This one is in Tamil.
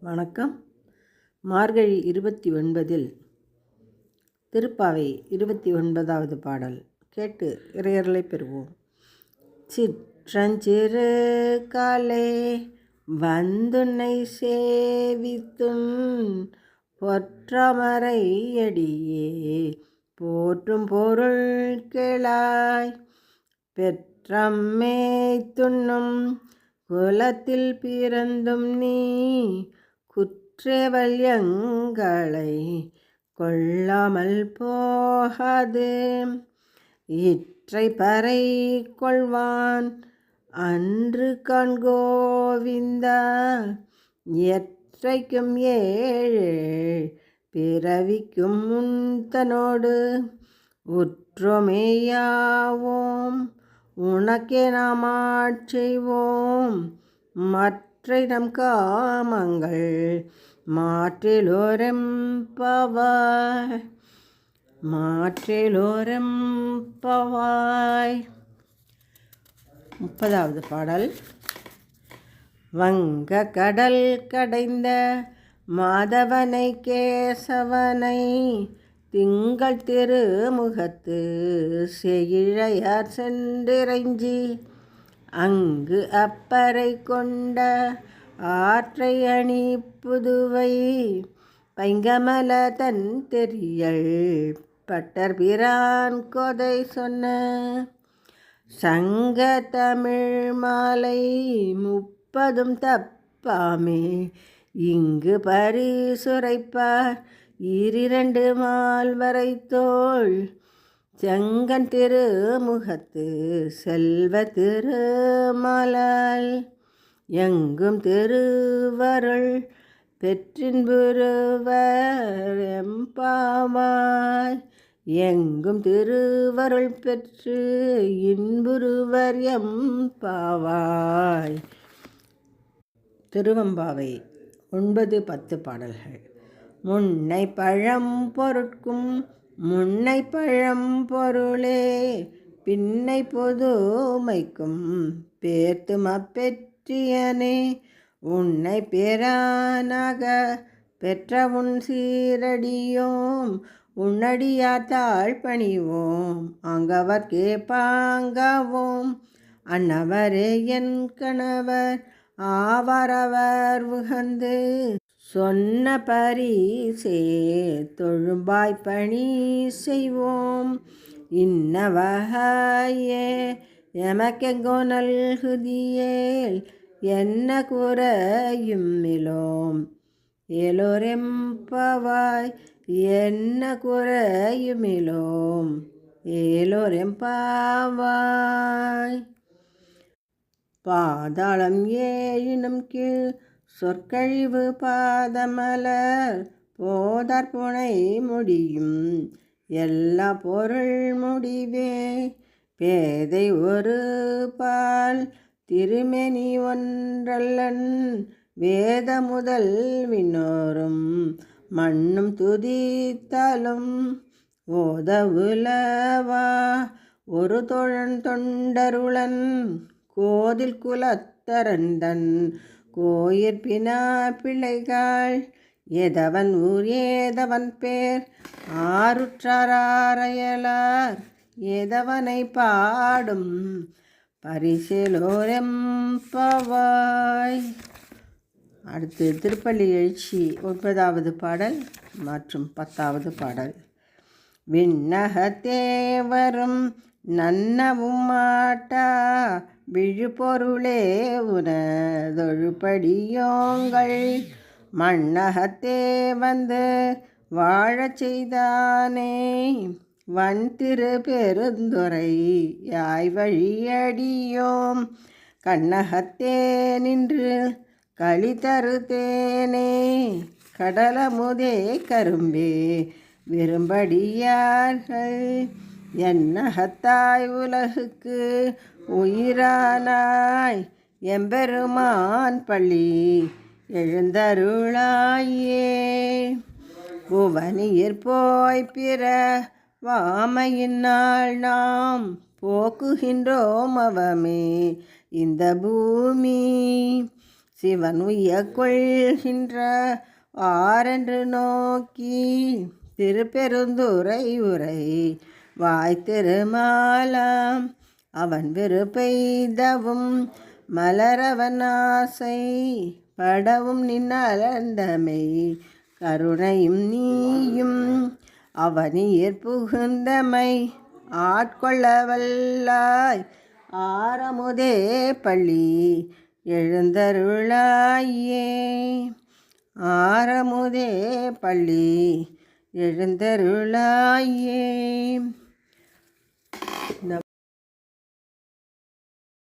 வணக்கம். மார்கழி இருபத்தி ஒன்பதில் திருப்பாவை இருபத்தி ஒன்பதாவது பாடல் கேட்டு இறையர்களை பெறுவோம். சிற்றஞ்சிறு காலே வந்துன்னை சேவித்துன் பொற்றமரை அடியே போற்றும் பொருள் கேளாய் பெற்றம்மே துண்ணும் குலத்தில் பிறந்தும் நீ குற்றேவல்யங்களை கொள்ளாமல் போகாது. இற்றை பறை கொள்வான் அன்று கண்கோவிந்தா எற்றைக்கும் ஏழு பிறவிக்கும் முன்தனோடு உற்றோமேயாவோம் உனக்கே நாம் ஆட்செய்வோம் மற்ற நம் காமங்கள் மாற்றிலோரெம்பவாய் மாற்றிலோரெம்பவாய் முப்பதாவது பாடல். வங்க கடல் கடைந்த மாதவனை கேசவனை திங்கள் திருமுகத்து செயிழையார் சென்றிறைஞ்சி. அங்கு அப்பறை கொண்ட ஆற்றை அணி புதுவை பைங்கமல தன் தெரியல். பட்டர் பிரான் கொதை சொன்ன சங்க தமிழ் மாலை முப்பதும் தப்பாமே. இங்கு பரிசுரைப்பார். இரிரண்டு மால் வரை தோள் செங்கன் திருமுகத்து செல்வ திருமலால் எங்கும் திருவருள் பெற்றின்புருவர் எம்பாவாய் எங்கும் திருவருள் பெற்று இன்புருவர் எம்பாவாய் திருவம்பாவை ஒன்பது பத்து பாடல்கள். முன்னை பழம் பொருட்கும் முன்னை பழம் பொருளே பின்னை பொதுமைக்கும் பேர்த்து பெற்றியனே உன்னை பெறானாக பெற்ற உன் சீரடியோம் உன்னடியாத்தாள் பணிவோம் அங்கவர் கேப்பாங்காவோம். அன்னவரே என் கணவர் ஆவரவர் உகந்து சொன்ன பரிசே தொழும்பாய் பணி செய்வோம். இன்னவகையே எமக்கெங்கோ நல்குதியேல் என்ன குறையும் மிலோம். ஏலோரெம்பவாய் என்ன குறையும் குறையுமிலோம் ஏலோரெம்பாவாய் பாதாளம் ஏழினும் கீழ் சொற்கழிவு பாதமலர் போதார் புனை முடியும். எல்லா பொருள் முடிவே பேதை ஒரு பால் திருமேனி ஒன்றல்லன் வேத முதல் விண்ணோரும். மண்ணும் துதித்தாலும் ஓதவுலவா ஒரு தொழன் தொண்டருளன். கோதில் குலத்தரந்தன் கோயிற்பினா பிள்ளைகள் ஏதவன் ஊர் ஏதவன் பேர் ஆருற்றாரையலார் ஏதவனை பாடும் பரிசேலோரெம்பவாய் அடுத்து திருப்பள்ளி எழுச்சி ஒன்பதாவது பாடல் மற்றும் பத்தாவது பாடல். விண்ணகத்தே வரும் நன்னவும் மாட்டா விழுபொருளே உனதொழுபடியோங்கள். மண்ணகத்தே வந்து வாழச் செய்தானே வன் திரு பெருந்துரை யாய் வழியடியோம் கண்ணகத்தே நின்று களி தருத்தேனே கடலமுதே கரும்பே விரும்படியார்கள். என்னகத்தாய் உலகுக்கு உயிரானாய் எம்பெருமான் பள்ளி எழுந்தருளாயே. புவனியிற் போய் பிற வாமையினால் நாம் போக்குகின்றோம் அவமே. இந்த பூமி சிவன் உய கொள்கின்ற ஆரென்று நோக்கி திருப்பெருந்துரை உரை வாய் திருமாலாம் அவன் விருப்பெய்தவும் மலரவன் ஆசை படவும் நின்னலந்தமை கருணையும் நீயும் அவனீர் புகுந்தமை ஆட்கொள்ளவல்லாய் ஆரமுதே பள்ளி எழுந்தருளாயே. ஆரமுதே பள்ளி எழுந்தருளாயே.